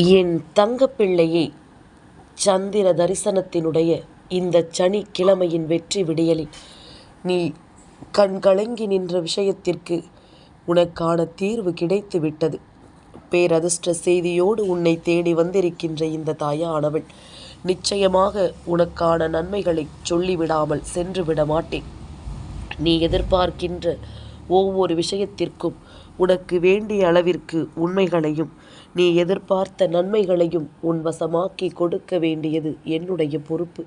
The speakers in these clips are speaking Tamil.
என் தங்கப்பிள்ளையே சந்திர தரிசனத்தினுடைய இந்தச் சனிக்கிழமையின் வெற்றி விடியலில் நீ கண்கலங்கி நின்ற விஷயத்திற்கு உனக்கான தீர்வு கிடைத்து விட்டது. பேரதிர்ஷ்ட செய்தியோடு உன்னை தேடி வந்திருக்கின்ற இந்த தாயானவள் நிச்சயமாக உனக்கான நன்மைகளை சொல்லிவிடாமல் சென்று விட மாட்டேன். நீ எதிர்பார்க்கின்ற ஒவ்வொரு விஷயத்திற்கும் உனக்கு வேண்டிய அளவிற்கு உண்மைகளையும் நீ எதிர்பார்த்த நன்மைகளையும் உன் வசமாக்கி கொடுக்க வேண்டியது என்னுடைய பொறுப்பு.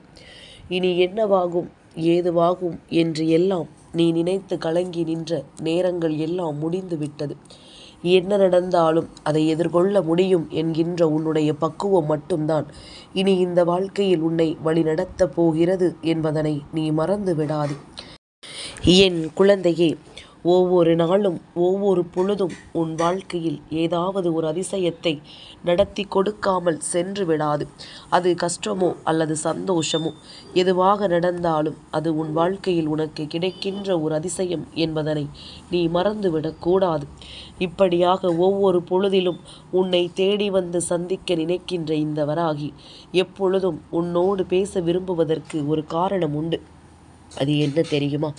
இனி என்னவாகும் ஏதுவாகும் என்று எல்லாம் நீ நினைத்து கலங்கி நின்ற நேரங்கள் எல்லாம் முடிந்து விட்டது என்ன நடந்தாலும் அதை எதிர்கொள்ள முடியும் என்கின்ற உன்னுடைய பக்குவம் மட்டும்தான். இனி இந்த வாழ்க்கையில் உன்னை வழிநடத்தப் போகிறது என்பதனை நீ மறந்து விடாது என் குழந்தையே ஒவ்வொரு நாளும் ஒவ்வொரு பொழுதும் உன் வாழ்க்கையில் ஏதாவது ஒரு அதிசயத்தை நடத்தி கொடுக்காமல் சென்று விடாது. அது கஷ்டமோ அல்லது சந்தோஷமோ எதுவாக நடந்தாலும் அது உன் வாழ்க்கையில் உனக்கு கிடைக்கின்ற ஒரு அதிசயம் என்பதனை நீ மறந்துவிடக்கூடாது இப்படியாக ஒவ்வொரு பொழுதிலும் உன்னை தேடி வந்து சந்திக்க நினைக்கின்ற இந்த வராகி எப்பொழுதும் உன்னோடு பேச விரும்புவதற்கு ஒரு காரணம் உண்டு. அது என்ன தெரியுமா?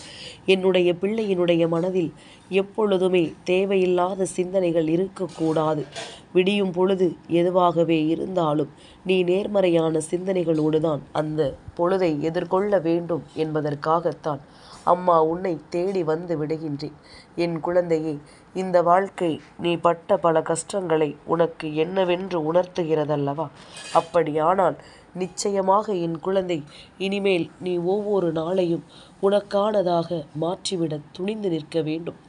என்னுடைய பிள்ளையினுடைய மனதில் எப்பொழுதுமே தேவையில்லாத சிந்தனைகள் இருக்கக்கூடாது. விடியும் பொழுது எதுவாகவே இருந்தாலும் நீ நேர்மறையான சிந்தனைகளோடு தான் அந்த பொழுதை எதிர்கொள்ள வேண்டும் என்பதற்காகத்தான் அம்மா உன்னை தேடி வந்து விடுகின்றேன். என் குழந்தையே இந்த வாழ்க்கை நீ பட்ட பல கஷ்டங்களை உனக்கு என்னவென்று உணர்த்துகிறதல்லவா? அப்படியானால் நிச்சயமாக என் குழந்தை இனிமேல் நீ ஒவ்வொரு நாளையும் உனக்கானதாக மாற்றிவிட துணிந்து நிற்க வேண்டும்.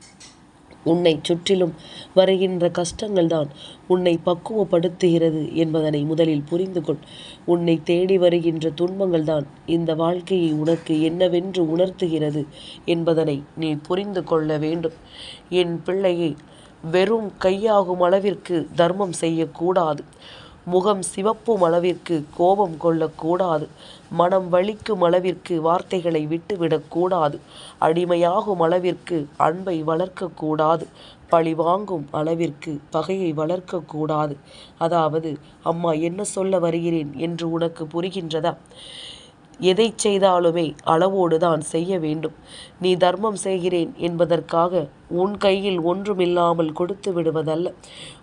உன்னை சுற்றிலும் வருகின்ற கஷ்டங்கள் தான் உன்னை பக்குவப்படுத்துகிறது என்பதனை முதலில் புரிந்து கொள் உன்னை தேடி வருகின்ற துன்பங்கள் தான் இந்த வாழ்க்கையை உனக்கு என்னவென்று உணர்த்துகிறது என்பதனை நீ புரிந்து கொள்ள வேண்டும். என் பிள்ளையை வெறும் கையாகும் அளவிற்கு தர்மம் செய்யக்கூடாது. முகம் சிவப்பும் அளவிற்கு கோபம் கொள்ளக்கூடாது. மனம் வலிக்கும் அளவிற்கு வார்த்தைகளை விட்டுவிடக்கூடாது. அடிமையாகும் அளவிற்கு அன்பை வளர்க்கக்கூடாது. பழி வாங்கும் அளவிற்கு பகையை வளர்க்கக்கூடாது. அதாவது அம்மா என்ன சொல்ல வருகிறேன்? என்று உனக்கு புரிகின்றதா? எதை செய்தாலுமே அளவோடு தான் செய்ய வேண்டும். நீ தர்மம் செய்கிறேன் என்பதற்காக உன் கையில் ஒன்றுமில்லாமல் கொடுத்து விடுவதல்ல.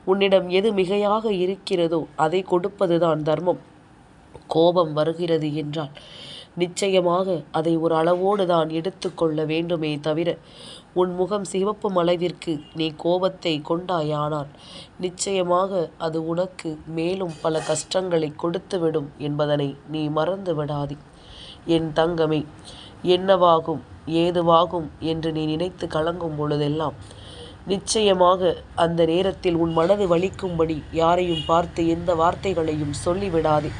உன்னிடம் எது மிகையாக இருக்கிறதோ அதை கொடுப்பதுதான் தர்மம். கோபம் வருகிறது என்றால் நிச்சயமாக அதை ஒரு அளவோடு தான் எடுத்துக்கொள்ள வேண்டுமே தவிர உன் முகம் சிவப்பு மலைவிற்கு நீ கோபத்தை கொண்டாயானால் நிச்சயமாக அது உனக்கு மேலும் பல கஷ்டங்களை கொடுத்துவிடும் என்பதனை நீ மறந்து விடாதே என் தங்கமே என்னவாகும் ஏதுவாகும் என்று நீ நினைத்து கலங்கும் பொழுதெல்லாம் நிச்சயமாக அந்த நேரத்தில் உன் மனது வலிக்கும்படி யாரையும் பார்த்து எந்த வார்த்தைகளையும் சொல்லிவிடாதே.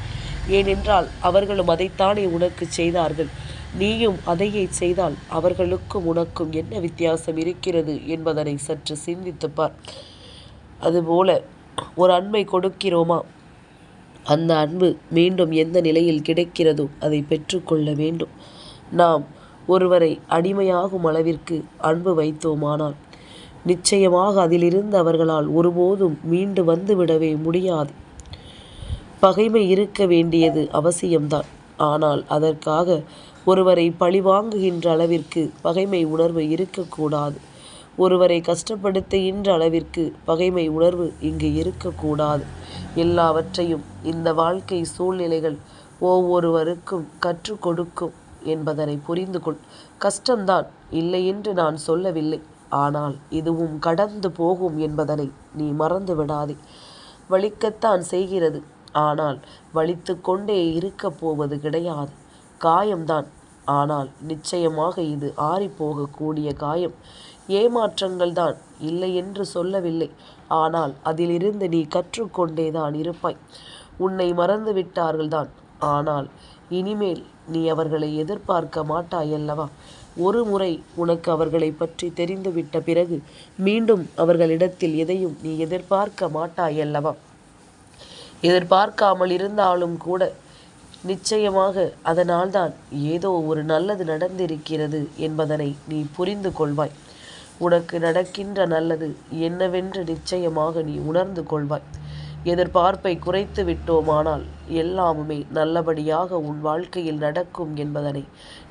ஏனென்றால் அவர்களும் அதைத்தானே உனக்கு செய்தார்கள். நீயும் அதையே செய்தால் அவர்களுக்கும் உனக்கும் என்ன வித்தியாசம் இருக்கிறது என்பதனை சற்று சிந்தித்துப்பார் அதுபோல ஒரு அன்பை கொடுக்கிறோமா? அந்த அன்பு மீண்டும் எந்த நிலையில் கிடைக்கிறதோ அதை பெற்றுக்கொள்ள வேண்டும். நாம் ஒருவரை அடிமையாகும் அளவிற்கு அன்பு வைத்தோமானால் நிச்சயமாக அதிலிருந்து அவர்களால் ஒருபோதும் மீண்டு வந்துவிடவே முடியாது. பகைமை இருக்க வேண்டியது அவசியம்தான். ஆனால் அதற்காக ஒருவரை பழிவாங்குகின்ற அளவிற்கு பகைமை உணர்வு இருக்கக்கூடாது. ஒருவரை கஷ்டப்படுத்துகின்ற அளவிற்கு பகைமை உணர்வு இங்கு இருக்கக்கூடாது. எல்லாவற்றையும் இந்த வாழ்க்கை சூழ்நிலைகள் ஒவ்வொருவருக்கும் கற்றுக் கொடுக்கும் என்பதனை புரிந்து கொள். கஷ்டம்தான் இல்லை என்று நான் சொல்லவில்லை. ஆனால் இதுவும் கடந்து போகும் என்பதனை நீ மறந்து விடாதே. வலிக்கத்தான் செய்கிறது. ஆனால் வலித்து கொண்டே இருக்கப் போவது கிடையாது. காயம்தான். ஆனால் நிச்சயமாக இது ஆறிப்போகக்கூடிய காயம். ஏமாற்றங்கள் தான் இல்லை என்று சொல்லவில்லை. ஆனால் அதிலிருந்து நீ கற்றுக்கொண்டே தான் இருப்பாய். உன்னை மறந்து விட்டார்கள்தான் ஆனால் இனிமேல் நீ அவர்களை எதிர்பார்க்க மாட்டாயல்லவா? ஒரு முறை உனக்கு அவர்களை பற்றி தெரிந்துவிட்ட பிறகு மீண்டும் அவர்களிடத்தில் எதையும் நீ எதிர்பார்க்க மாட்டாயல்லவா? எதிர்பார்க்காமல் இருந்தாலும் கூட நிச்சயமாக அதனால்தான் ஏதோ ஒரு நல்லது நடந்திருக்கிறது என்பதனை நீ புரிந்து கொள்வாய். உனக்கு நடக்கின்ற நல்லது என்னவென்று நிச்சயமாக நீ உணர்ந்து கொள்வாய். எதிர்பார்ப்பை குறைத்து விட்டோமானால் எல்லாமுமே நல்லபடியாக உன் வாழ்க்கையில் நடக்கும் என்பதனை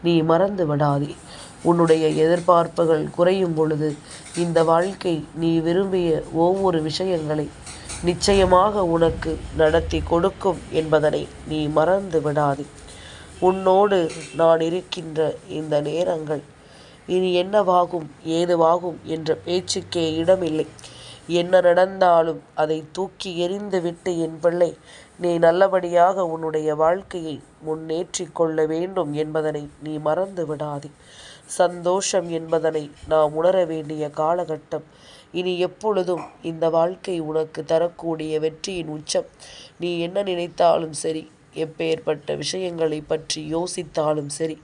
நீ மறந்து விடாதே. உன்னுடைய எதிர்பார்ப்புகள் குறையும் பொழுது இந்த வாழ்க்கை நீ விரும்பிய ஒவ்வொரு விஷயங்களை நிச்சயமாக உனக்கு நடத்தி கொடுக்கும் என்பதனை நீ மறந்து விடாதே. உன்னோடு நான் இருக்கின்ற இந்த நேரங்கள் இனி என்னவாகும் ஏதுவாகும் என்ற பேச்சுக்கே இடமில்லை. என்ன நடந்தாலும் அதை தூக்கி எறிந்துவிட்டு என் பிள்ளை நீ நல்லபடியாக உன்னுடைய வாழ்க்கையை முன்னேற்றி கொள்ள வேண்டும் என்பதனை நீ மறந்து விடாதே சந்தோஷம் என்பதனை நாம் உணர வேண்டிய காலகட்டம். இனி எப்பொழுதும் இந்த வாழ்க்கை உனக்கு தரக்கூடிய வெற்றியின் உச்சம். நீ என்ன நினைத்தாலும் சரி எப்பேற்பட்ட விஷயங்களை பற்றி யோசித்தாலும் சரி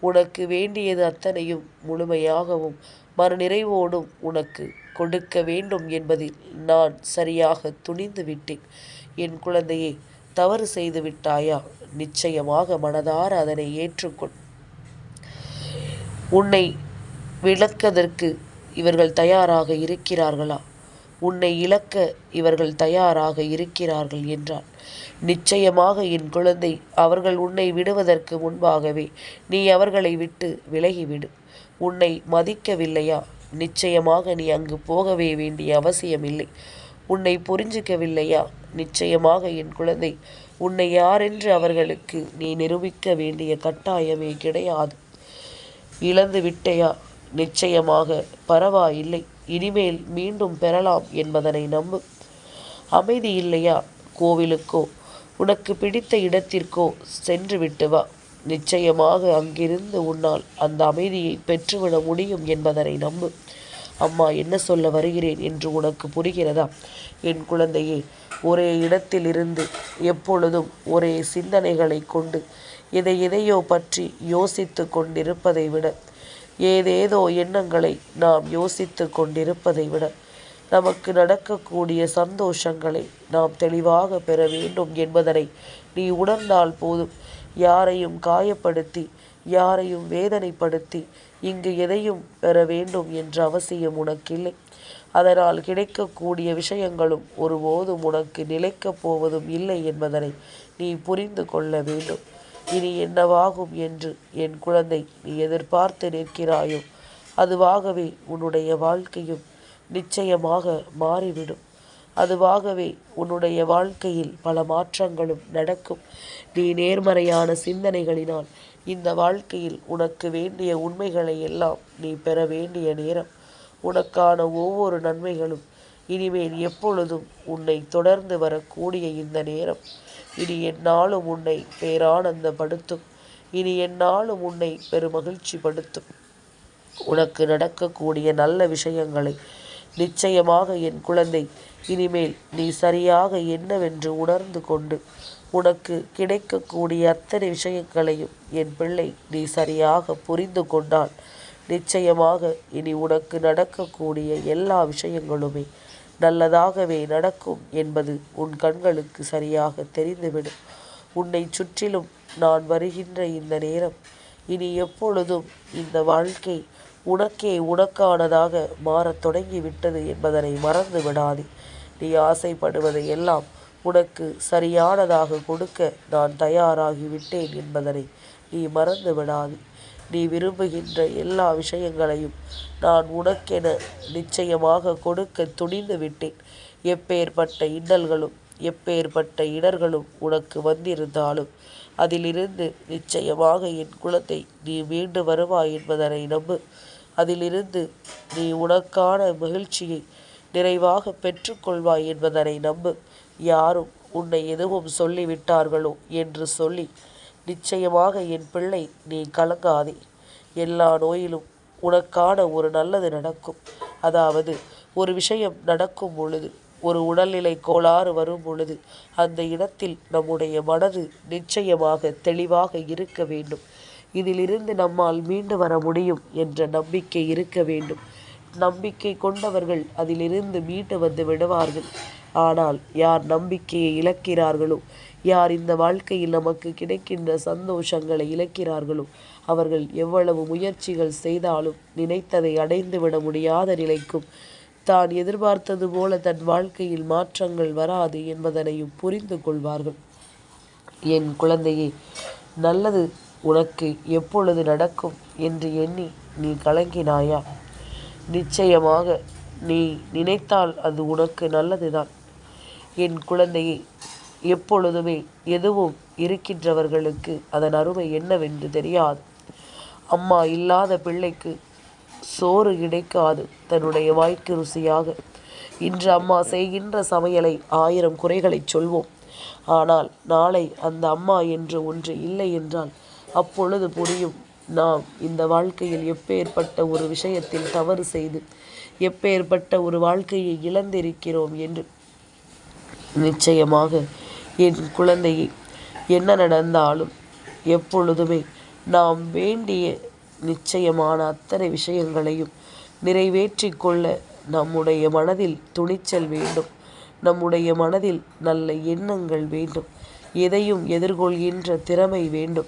உனக்கு வேண்டியது அத்தனையும் முழுமையாகவும் மறுநிறைவோடும் உனக்கு கொடுக்க வேண்டும் என்பதில் நான் சரியாக துணிந்து விட்டேன் என் குழந்தையை தவறு செய்து விட்டாயா? நிச்சயமாக மனதார அதனை ஏற்றுக்கொள். உன்னை விளக்கதற்கு இவர்கள் தயாராக இருக்கிறார்களா? உன்னை இழக்க இவர்கள் தயாராக இருக்கிறார்கள் என்றான் நிச்சயமாக என் குழந்தை அவர்கள் உன்னை விடுவதற்கு முன்பாகவே நீ அவர்களை விட்டு விலகிவிடு. உன்னை மதிக்கவில்லையா? நிச்சயமாக நீ அங்கு போகவே வேண்டிய அவசியமில்லை. உன்னை புரிஞ்சிக்கவில்லையா? நிச்சயமாக என் குழந்தை உன்னை யாரென்று அவர்களுக்கு நீ நிரூபிக்க வேண்டிய கட்டாயமே கிடையாது. இழந்து விட்டையா? நிச்சயமாக பரவாயில்லை. இனிமேல் மீண்டும் பெறலாம் என்பதனை நம்பு. அமைதி இல்லையா? கோவிலுக்கோ உனக்கு பிடித்த இடத்திற்கோ சென்று விட்டு வா. நிச்சயமாக அங்கிருந்து உன்னால் அந்த அமைதியை பெற்றுவிட முடியும் என்பதனை நம்பு. அம்மா என்ன சொல்ல வருகிறேன் என்று உனக்கு புரிகிறதா? என் குழந்தையே ஒரே இடத்தில் இருந்து எப்பொழுதும் ஒரே சிந்தனைகளை கொண்டு எதை எதையோ பற்றி யோசித்து கொண்டிருப்பதை விட ஏதேதோ எண்ணங்களை நாம் யோசித்து கொண்டிருப்பதை விட நமக்கு நடக்கக்கூடிய சந்தோஷங்களை நாம் தெளிவாக பெற வேண்டும் என்பதனை நீ உணர்ந்தால் போதும். யாரையும் காயப்படுத்தி யாரையும் வேதனைப்படுத்தி இங்கு எதையும் பெற வேண்டும் என்ற அவசியம் உனக்கில்லை. அதனால் கிடைக்கக்கூடிய விஷயங்களும் ஒருபோதும் உனக்கு நிலைக்கப் போவதும் இல்லை என்பதனை நீ புரிந்து கொள்ள வேண்டும். இனி என்னவாகும் என்று என் குழந்தை நீ எதிர்பார்த்து நிற்கிறாயோ? அதுவாகவே உன்னுடைய வாழ்க்கையும் நிச்சயமாக மாறிவிடும். அதுவாகவே உன்னுடைய வாழ்க்கையில் பல மாற்றங்களும் நடக்கும். நீ நேர்மறையான சிந்தனைகளினால் இந்த வாழ்க்கையில் உனக்கு வேண்டிய உண்மைகளை எல்லாம் நீ பெற வேண்டிய நேரம். உனக்கான ஒவ்வொரு நன்மைகளும் இனிமேல் எப்பொழுதும் உன்னை தொடர்ந்து வரக்கூடிய இந்த நேரம். இனி என்னாலும் உன்னை பேரானந்தப்படுத்தும். இனி என்னாலும் உன்னை பெருமகிழ்ச்சி படுத்தும் உனக்கு நடக்கக்கூடிய நல்ல விஷயங்களை நிச்சயமாக என் குழந்தை இனிமேல் நீ சரியாக என்னவென்று உணர்ந்து கொண்டு உனக்கு கிடைக்கக்கூடிய அத்தனை விஷயங்களையும் என் பிள்ளை நீ சரியாக புரிந்து கொண்டால் நிச்சயமாக இனி உனக்கு நடக்கக்கூடிய எல்லா விஷயங்களுமே நல்லதாகவே நடக்கும் என்பது உன் கண்களுக்கு சரியாக தெரிந்துவிடும். உன்னை சுற்றிலும் நான் வருகின்ற இந்த நேரம் இனி எப்பொழுதும் இந்த வாழ்க்கை உனக்கே உனக்கானதாக மாறத் தொடங்கிவிட்டது என்பதனை மறந்து விடாதே. நீ ஆசைப்படுவதை எல்லாம் உனக்கு சரியானதாக கொடுக்க நான் தயாராகி விட்டேன் என்பதனை நீ மறந்து விடாதே. நீ விரும்புகின்ற எல்லா விஷயங்களையும் நான் உனக்கென நிச்சயமாக கொடுக்க துணிந்து விட்டேன். எப்பேற்பட்ட இன்னல்களும் எப்பேற்பட்ட இடர்களும் உனக்கு வந்திருந்தாலும் அதிலிருந்து நிச்சயமாக என் குலத்தை நீ மீண்டு வருவாய் என்பதனை நம்பு. அதிலிருந்து நீ உனக்கான மகிழ்ச்சியை நிறைவாக பெற்றுக்கொள்வாய் என்பதனை நம்பு. யாரும் உன்னை எதுவும் சொல்லிவிட்டார்களோ என்று சொல்லி நிச்சயமாக என் பிள்ளை நீ கலங்காதே. எல்லா நோயிலும் உனக்கான ஒரு நல்லது நடக்கும். அதாவது ஒரு விஷயம் நடக்கும் பொழுது ஒரு உடல்நிலை கோளாறு வரும் பொழுது அந்த இடத்தில் நம்முடைய மனது நிச்சயமாக தெளிவாக இருக்க வேண்டும். இதிலிருந்து நம்மால் மீண்டு வர முடியும் என்ற நம்பிக்கை இருக்க வேண்டும். நம்பிக்கை கொண்டவர்கள் அதிலிருந்து மீண்டு வந்து விடுவார்கள். ஆனால் யார் நம்பிக்கையை இழக்கிறார்களோ யார் இந்த வாழ்க்கையில் நமக்கு கிடைக்கின்ற சந்தோஷங்களை இழக்கிறார்களோ அவர்கள் எவ்வளவு முயற்சிகள் செய்தாலும் நினைத்ததை அடைந்து விட முடியாத நிலைக்கும் தான் எதிர்பார்த்தது போல தன் வாழ்க்கையில் மாற்றங்கள் வராது என்பதனையும் புரிந்து கொள்வார்கள். என் குழந்தையே நல்லது உனக்கு எப்பொழுது நடக்கும் என்று எண்ணி நீ கலங்கினாயா? நிச்சயமாக நீ நினைத்தால் அது உனக்கு நல்லதுதான். என் குழந்தையை எப்பொழுதுமே எதுவும் இருக்கின்றவர்களுக்கு அதன் அருமை என்னவென்று தெரியாது. அம்மா இல்லாத பிள்ளைக்கு சோறு கிடைக்காது. தன்னுடைய வாய்க்கு ருசியாக இன்று அம்மா செய்கின்ற சமையலை ஆயிரம் குறைகளை சொல்வோம். ஆனால் நாளை அந்த அம்மா என்று ஒன்று இல்லை என்றால் அப்பொழுது புரியும். நாம் இந்த வாழ்க்கையில் எப்பேற்பட்ட ஒரு விஷயத்தில் தவறு செய்து எப்பேற்பட்ட ஒரு வாழ்க்கையை இழந்திருக்கிறோம் என்று. நிச்சயமாக என் குழந்தையை என்ன நடந்தாலும் எப்பொழுதுமே நாம் வேண்டிய நிச்சயமான அத்தனை விஷயங்களையும் நிறைவேற்றி கொள்ள நம்முடைய மனதில் துணிச்சல் வேண்டும். நம்முடைய மனதில் நல்ல எண்ணங்கள் வேண்டும். எதையும் எதிர்கொள்கின்ற திறமை வேண்டும்.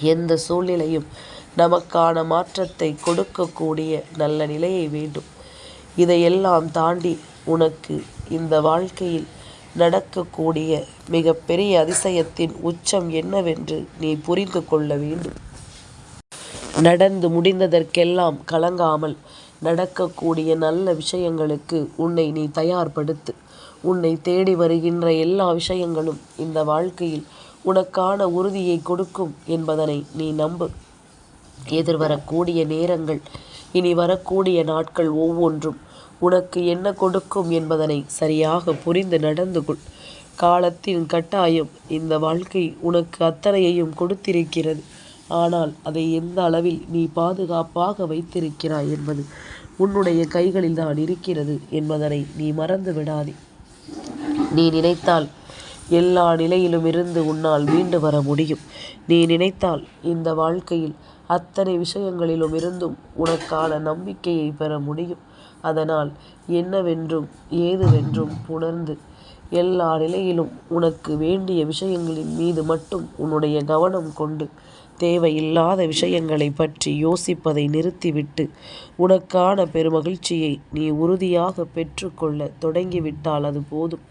எந்த சூழ்நிலையும் நமக்கான மாற்றத்தை கொடுக்கக்கூடிய நல்ல நிலையை வேண்டும். இதையெல்லாம் தாண்டி உனக்கு இந்த வாழ்க்கையில் நடக்கக்கூடிய மிகப்பெரிய அதிசயத்தின் உச்சம் என்னவென்று நீ புரிந்து கொள்ள வேண்டும். நடந்து முடிந்ததற்கெல்லாம் கலங்காமல் நடக்கக்கூடிய நல்ல விஷயங்களுக்கு உன்னை நீ தயார்படுத்து. உன்னை தேடி வருகின்ற எல்லா விஷயங்களும் இந்த வாழ்க்கையில் உனக்கான உறுதியை கொடுக்கும் என்பதனை நீ நம்பு. எதிர்வரக்கூடிய நேரங்கள் இனி வரக்கூடிய நாட்கள் ஒவ்வொன்றும் உனக்கு என்ன கொடுக்கும் என்பதனை சரியாக புரிந்து நடந்து கொள். காலத்தின் கட்டாயம் இந்த வாழ்க்கை உனக்கு அத்தனையையும் கொடுத்திருக்கிறது. ஆனால் அதை எந்த அளவில் நீ பாதுகாப்பாக வைத்திருக்கிறாய் என்பது உன்னுடைய கைகளில் தான் இருக்கிறது என்பதனை நீ மறந்து விடாதே. நீ நினைத்தால் எல்லா நிலையிலும் இருந்து உன்னால் மீண்டு வர முடியும். நீ நினைத்தால் இந்த வாழ்க்கையில் அத்தனை விஷயங்களிலும் இருந்தும் உனக்கான நம்பிக்கையை பெற முடியும். அதனால் என்னவென்றும் ஏதுவென்றும் உணர்ந்து எல்லா நிலையிலும் உனக்கு வேண்டிய விஷயங்களின் மீது மட்டும் உன்னுடைய கவனம் கொண்டு தேவையில்லாத விஷயங்களை பற்றி யோசிப்பதை நிறுத்திவிட்டு உனக்கான பெருமகிழ்ச்சியை நீ உறுதியாக பெற்றுக்கொள்ள தொடங்கிவிட்டால் அது போதும்.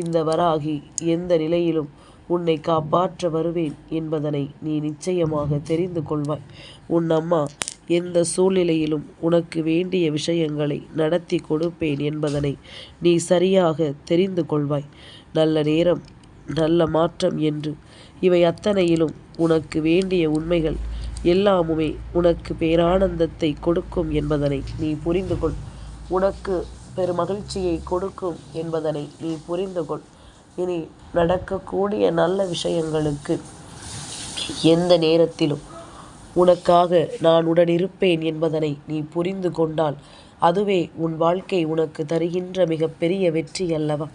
இந்த வராகி எந்த நிலையிலும் உன்னை காப்பாற்ற வருவேன் என்பதனை நீ நிச்சயமாக தெரிந்து கொள்வாய். உன் அம்மா எந்த சூழ்நிலையிலும் உனக்கு வேண்டிய விஷயங்களை நடத்தி கொடுப்பேன் என்பதனை நீ சரியாக தெரிந்து கொள்வாய். நல்ல நேரம் நல்ல மாற்றம் என்று. இவை அத்தனையிலும் உனக்கு வேண்டிய உண்மைகள் எல்லாமுமே உனக்கு பேரானந்தத்தை கொடுக்கும் என்பதனை நீ புரிந்து கொள். உனக்கு பெருமகிழ்ச்சியை கொடுக்கும் என்பதனை நீ புரிந்து கொள். இனி நடக்கக்கூடிய நல்ல விஷயங்களுக்கு எந்த நேரத்திலும் உனக்காக நான் உடனிருப்பேன் என்பதனை நீ புரிந்து கொண்டால் அதுவே உன் வாழ்க்கை உனக்கு தருகின்ற மிகப்பெரிய வெற்றி அல்லவா?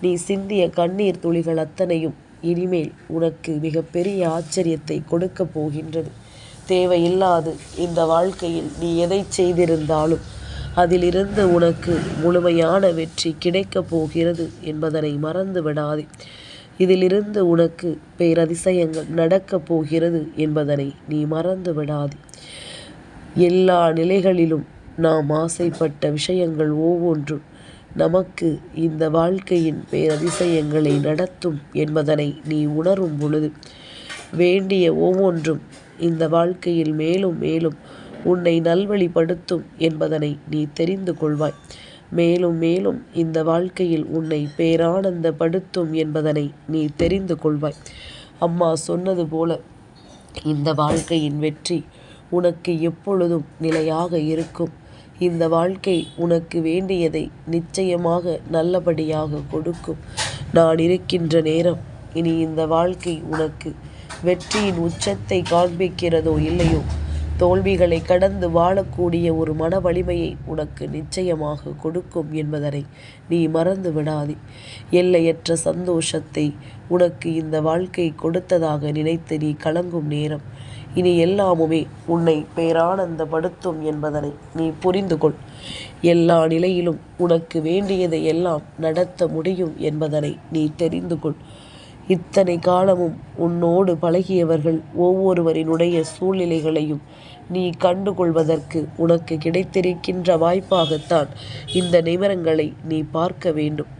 நீ சிந்திய கண்ணீர் துளிகள் அத்தனையும் இனிமேல் உனக்கு மிகப்பெரிய ஆச்சரியத்தை கொடுக்கப் போகின்றது. தேவையில்லாது இந்த வாழ்க்கையில் நீ எதை செய்திருந்தாலும் அதிலிருந்து உனக்கு முழுமையான வெற்றி கிடைக்கப் போகிறது என்பதனை மறந்து விடாதே இதிலிருந்து உனக்கு பேரதிசயங்கள் நடக்கப் போகிறது என்பதனை நீ மறந்து விடாதே எல்லா நிலைகளிலும் நாம் ஆசைப்பட்ட விஷயங்கள் ஒவ்வொன்றும் நமக்கு இந்த வாழ்க்கையின் பேரதிசயங்களை நடத்தும் என்பதனை நீ உணரும் பொழுது வேண்டிய ஒவ்வொன்றும் இந்த வாழ்க்கையில் மேலும் மேலும் உன்னை நல்வழிப்படுத்தும் என்பதனை நீ தெரிந்து கொள்வாய். மேலும் மேலும் இந்த வாழ்க்கையில் உன்னை பேரானந்தப்படுத்தும் என்பதனை நீ தெரிந்து கொள்வாய். அம்மா சொன்னது போல இந்த வாழ்க்கையின் வெற்றி உனக்கு எப்பொழுதும் நிலையாக இருக்கும். இந்த வாழ்க்கை உனக்கு வேண்டியதை நிச்சயமாக நல்லபடியாக கொடுக்கும். நான் இருக்கின்ற நேரம் இனி இந்த வாழ்க்கை உனக்கு வெற்றியின் உச்சத்தை காண்பிக்கிறதோ இல்லையோ? தோல்விகளை கடந்து வாழக்கூடிய ஒரு மன வலிமையை உனக்கு நிச்சயமாக கொடுக்கும் என்பதனை நீ மறந்து விடாதே. எல்லையற்ற சந்தோஷத்தை உனக்கு இந்த வாழ்க்கை கொடுத்ததாக நினைத்து நீ கலங்கும் நேரம். இனி எல்லாமுமே உன்னை பேரானந்தப்படுத்தும் என்பதனை நீ புரிந்து கொள். எல்லா நிலையிலும் உனக்கு வேண்டியதை எல்லாம் நடத்த முடியும் என்பதனை நீ தெரிந்து கொள். இத்தனை காலமும் உன்னோடு பழகியவர்கள் ஒவ்வொருவரினுடைய சூழ்நிலைகளையும் நீ கண்டு கொள்வதற்கு உனக்கு கிடைத்திருக்கின்ற வாய்ப்பாகத்தான் இந்த நிமிரங்களை நீ பார்க்க வேண்டும்.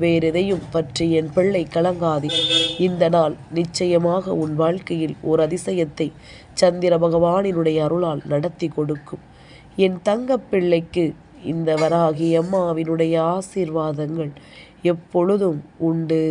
வேறெதையும் பற்றி என் பிள்ளை கலங்காதே. இந்த நாள் நிச்சயமாக உன் வாழ்க்கையில் ஒரு அதிசயத்தை சந்திர பகவானினுடைய அருளால் நடத்தி கொடுக்கும். என் தங்கப்பிள்ளைக்கு இந்த வராகி அம்மாவினுடைய ஆசீர்வாதங்கள் எப்பொழுதும் உண்டு.